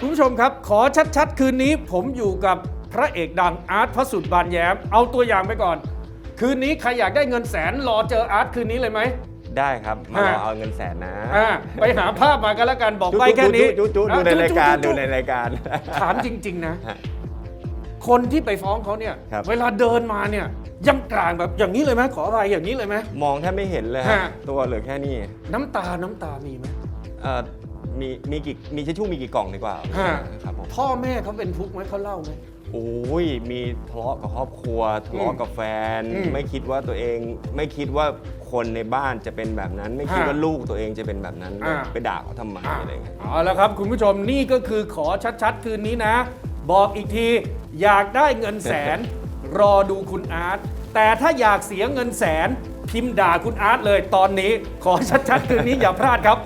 คุณผู้ชมครับ ขอชัดๆ คืนนี้ผมอยู่กับพระเอกดังอาร์ตพระสุดบานแย้ม เอาตัวอย่างไปก่อน คืนนี้ใครอยากได้เงินแสนรอเจออาร์ตคืนนี้เลยไหม ได้ครับ มารอฮะเอาเงินแสนนะอ่าไปหาภาพมากันแล้วกันบอกจุ๊ไปแค่นี้จุ๊จุ๊จุ๊ดูในอะรายการจุ๊ดูจุ๊ในรายการ ถามจริง ๆ นะ ฮะคนที่ไปฟ้องเขาเนี่ย ครับ เวลาเดินมาเนี่ยยังกลางแบบอย่างนี้เลยไหมขออะไรอย่างนี้เลยไหม มองแทบไม่เห็นเลยฮะฮะ ตัวเหลือแค่นี้น้ำตาน้ำตามีไหม เอ่อ มีมีกี่มีทิชชู่มีกี่กล่องดีกว่าฮะ ครับผมพ่อแม่เขาเป็นทุกข์ไหมเขาเล่าไหม โอ้ยมีทะเลาะกับครอบครัวทะเลาะกับแฟน อืมไม่คิดว่าตัวเอง ไม่คิดว่าคนในบ้านจะเป็นแบบนั้น ไม่คิดฮะว่าลูกตัวเองจะเป็นแบบนั้นอ่า ไปด่าเขาทำไมอะอะไรเงี้ย เอาละครับคุณผู้ชมนี่ก็คือขอชัดๆ คืนนี้นะ บอกอีกที อยากได้เงินแสน รอดูคุณอาร์ตแต่ถ้าอยากเสียเงินแสน พิมพ์ด่าคุณอาร์ตเลยตอนนี้ ขอชัดๆ คืนนี้อย่าพลาดครับ